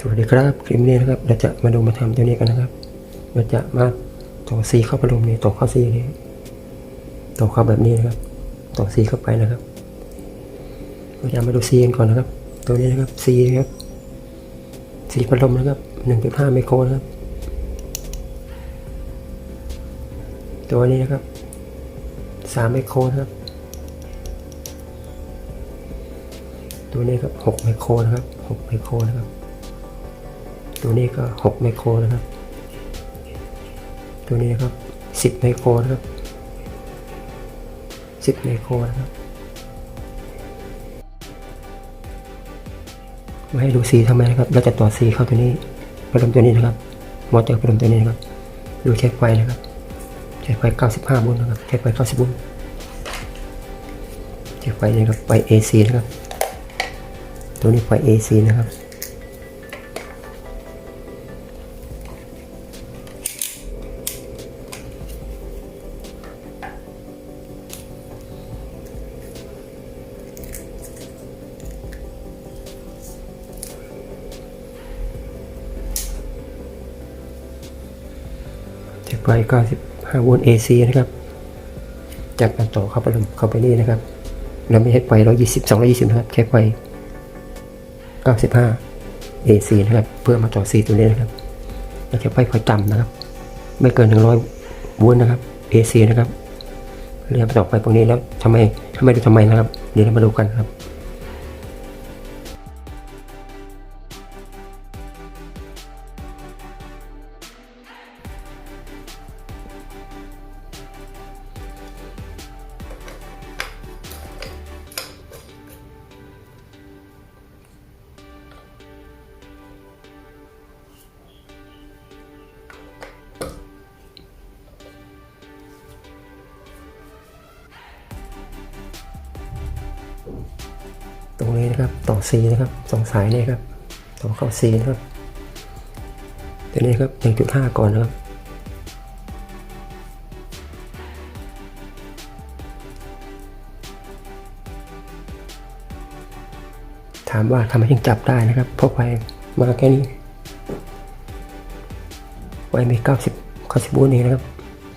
สวัสดีครับคลิปนี้นะครับ เราจะมาดูมาทำตัวนี้กันนะครับ เราจะมาต่อซีเข้าพัดลมนี่ต่อเข้าซีนี่ต่อเข้าแบบนี้นะครับ ต่อซีเข้าไปนะครับ เราจะมาดูซีกันก่อนนะครับ ตัวนี้นะครับซีนะครับซีพัดลมนะครับ1.5ไมโครนะครับ ตัวนี้นะครับ3ไมโครนะครับ ตัวนี้ครับ6ไมโครนะครับ6ไมโครนะครับ ตัวนี้ก็ 6 ไมโครนะครับ ตัวนี้นะครับ 10 ไมโครนะครับ 10 ไมโครนะครับ มาให้ดูสีทำไมนะครับ เราจะต่อสีเข้าตัวนี้พัดลมตัวนี้นะครับ มอเตอร์พัดลมตัวนี้นะครับ ดูเช็คไฟนะครับเช็คไฟ 95โวลนะครับเช็คไฟ 90โวลต์เช็คไฟนี่ครับ ไฟ AC นะครับ ตัวนี้ไฟ AC นะครับ ไฟ 95 โวลต์ AC นะครับ จากการต่อเข้าไปเข้าไปนี่นะครับ เราไม่ใช้ไฟ 120 220 นะครับ แค่ไฟ 95 AC นะครับ เพื่อมาต่อซีตัวนี้นะครับเราจะไฟไฟต่ำนะครับ ไม่เกิน 100 โวลต์นะครับ AC นะครับเรียนต่อไปพวกนี้แล้วทำไมทำไมดูทำไมนะครับ เดี๋ยวเรามาดูกันครับ นะครับ ต่อ C นะครับสองสายนี่ครับ ต่อเข้า C นะครับตัวนี้ครับ1.5 ก่อนนะครับถามว่าทำไมถึงจับได้นะครับ เพราะไฟมาแค่นี้ไฟมี90 90โวลต์นี่นะครับ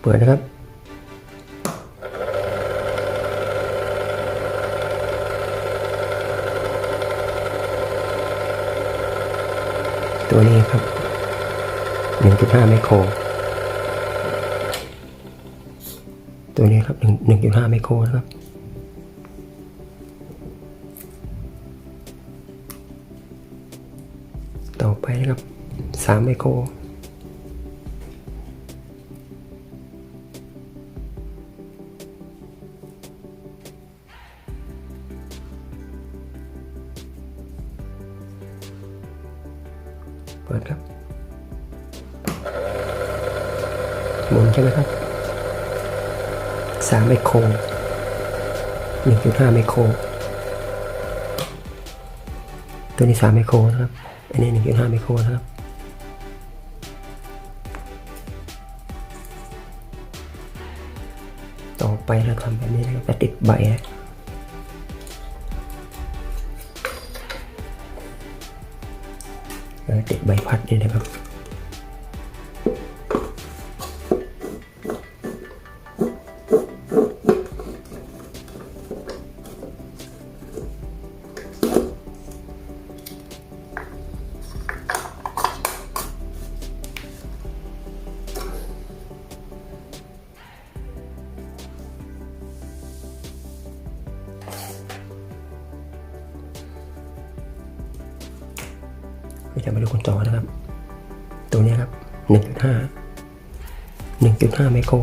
เปิดนะครับ ตัวนี้ครับ 1.5 ไมโคร ตัวนี้ครับ 1.5 ไมโครนะครับต่อไปครับ 3 ไมโคร หมุนใช่ไหมครับสามไมโครหนึ่งจุดห้าไมโคร ตัวนี้สามไมโครนะครับ อันนี้หนึ่งจุดห้าไมโครนะครับ ต่อไปเราทำแบบนี้นะครับจะติดใบนะเราติดใบพัดนี่นะครับ จะมาดูคนจอนะครับ ตัวนี้ครับ 1.5 1.5ไมโคร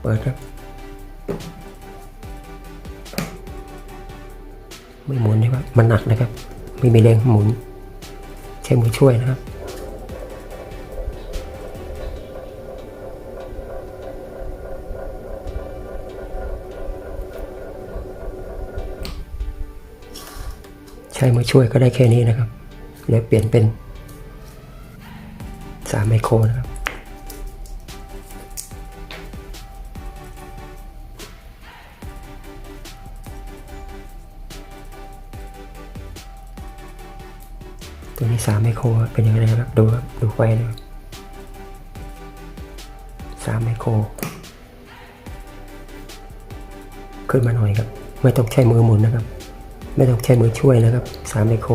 เปิดครับ ไม่หมุนนะครับ มันหนักนะครับ ไม่มีแรงหมุน ใช้มือช่วยนะครับ ใช้มือช่วยก็ได้แค่นี้นะครับแล้วเปลี่ยนเป็นามไมโครนะครับตัวนี้สามไมโครเป็นยังไงครับดูครับดูไฟนะครับสามไมโครขึ้นมาหน่อยครับ ไม่ต้องใช้มือหมุนนะครับ ไม่ต้องใช้มือช่วยนะครับสามไมโคร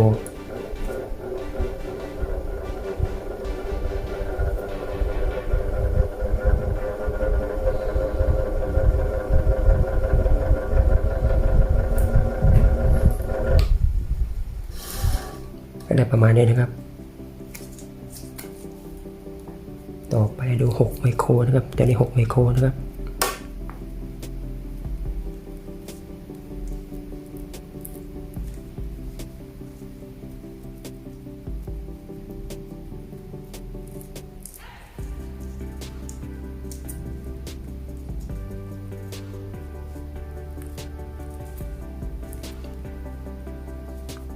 ก็ได้ประมาณนี้นะครับ ต่อไปดู 6 ไมโครนะครับตัวนี้ 6 ไมโครนะครับ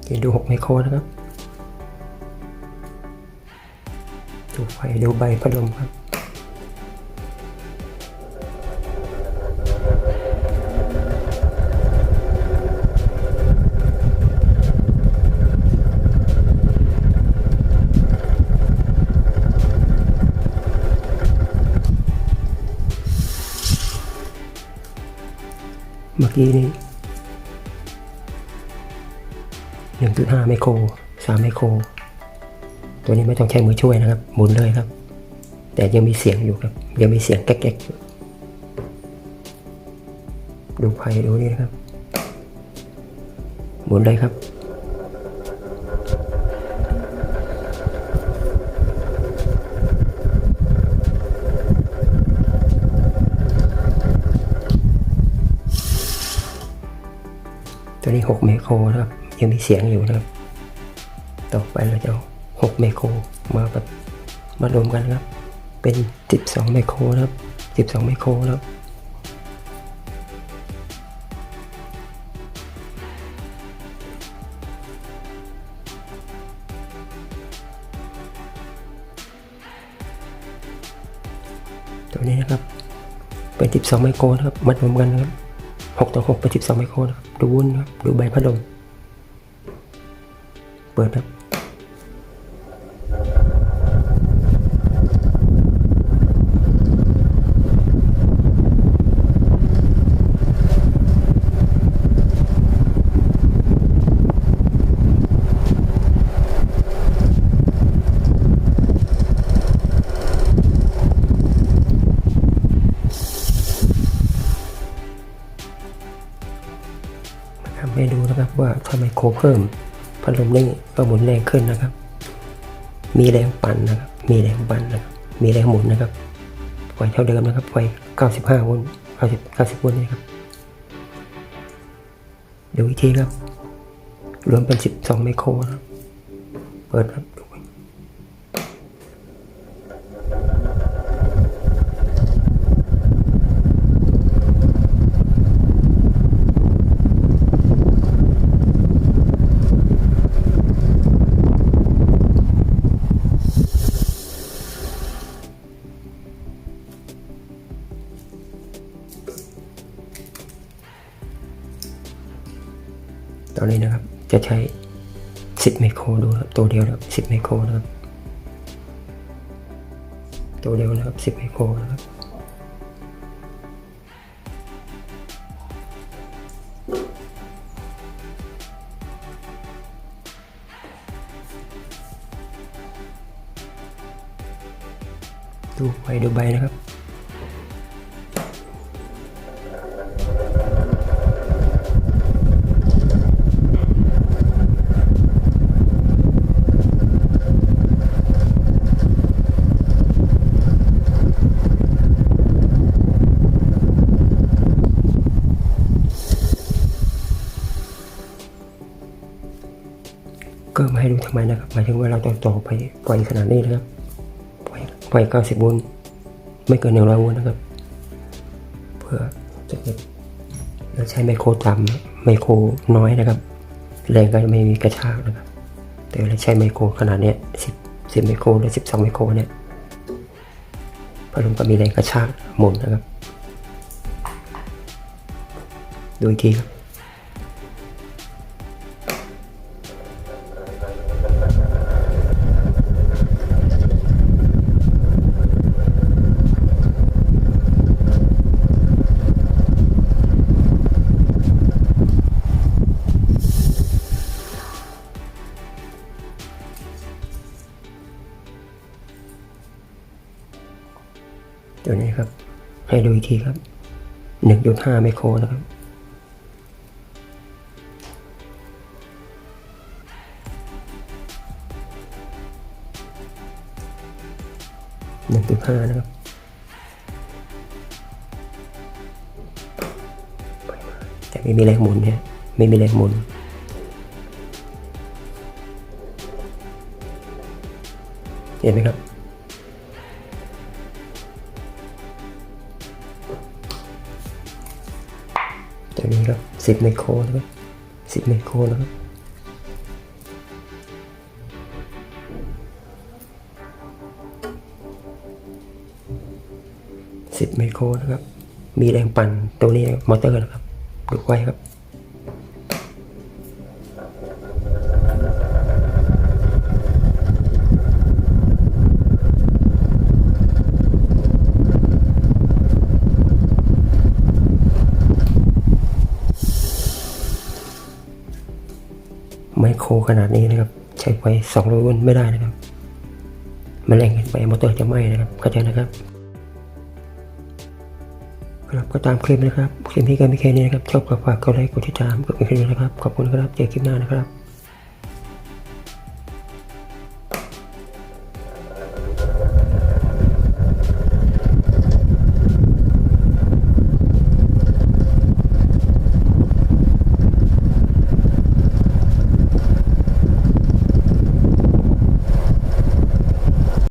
เดี๋ยวดู 6 ไมโครนะครับ ดูไฟดูใบพัดลมครับเมื่อกี้นี้ หนึ่งจุดห้าไมโครสามไมโคร ตัวนี้ไม่ต้องใช้มือช่วยนะครับ หมุนเลยครับ แต่ยังมีเสียงอยู่ครับ ยังมีเสียงแก๊กๆดูไฟดูนี่นะครับ หมุนเลยครับตัวนี้ 6 เมโครนะครับ ยังมีเสียงอยู่นะครับ ต่อไปเราจะเอา6เมโครมาแบบมารวมกันครับ เป็น 12เมโครนะครับ 12เมโครครับตัวนี้นะครับ เป็น 12 ไมโครนะครับมารวมกันนะครับ 6 ต่อ 6 เป็น 12 ไมโครนะครับ ดูวุ้นครับ ดูใบพัดลม เปิดครับทำให้ดูนะครับว่าถ้าไมโคเพิ่ม พัดลมนี่ก็หมุนแรงขึ้นนะครับ มีแรงปั่นนะครับ มีแรงปั่นนะครับ มีแรงหมุนนะครับ ไฟเท่าเดิมนะครับ ไฟ 95โวลต์90 90โวลต์นี่ครับดูอีกทีครับ รวมเป็น 12 ไมโครนะครับ เปิดครับ ตอนนี้นะครับจะใช้ 10 ไมโครดูครับตัวเดียวนะครับ10 ไมโครนะครับ ตัวเดียวนะครับ 10 ไมโครนะครับดูใบดูใบนะครับ ให้ดูทำไมนะครับหมายถึงว่าเราต้องต่อไปปล่อยขนาดนี้นะครับปล่อยปล่อย90โวลต์ไม่เกิน100โวลต์นะครับ เพื่อจะเกิดเราใช้ไมโครต่ำไมโครน้อยนะครับ แรงก็ไม่มีกระชากนะครับ แต่เราใช้ไมโครขนาดเนี้ย10 10ไมโครหรือ12ไมโครเนี่ยพัดลมก็มีแรงกระชากหมุนนะครับ ดูอีกทีครับ ตัวนี้ครับ ให้ดูอีกทีครับหนึ่งจุดห้าไมโครนะครับ หนึ่งจุดห้านะครับแต่ไม่มีแรงหมุนเนี่ยไม่มีแรงหมุนเห็นไหมครับ ตัวนี้ครับสิบไมโครนะครับสิบไมโครนะครับสิบไมโครนะครับ มีแรงปั่นตัวนี้มอเตอร์นะครับดูไว้ครับ โครขนาดนี้นะครับ ใช้ไฟสองร้อยโวลต์ไม่ได้นะครับ มันแรงเกินไปมอเตอร์จะไหม้นะครับเข้าใจนะครับครับก็ตามคลิปนะครับคลิปนี้ก็มีแค่นี้นะครับชอบก็ฝากกดไลค์กดติดตามกดกระดิ่งนะครับขอบคุณครับเจอคลิปหน้านะครับ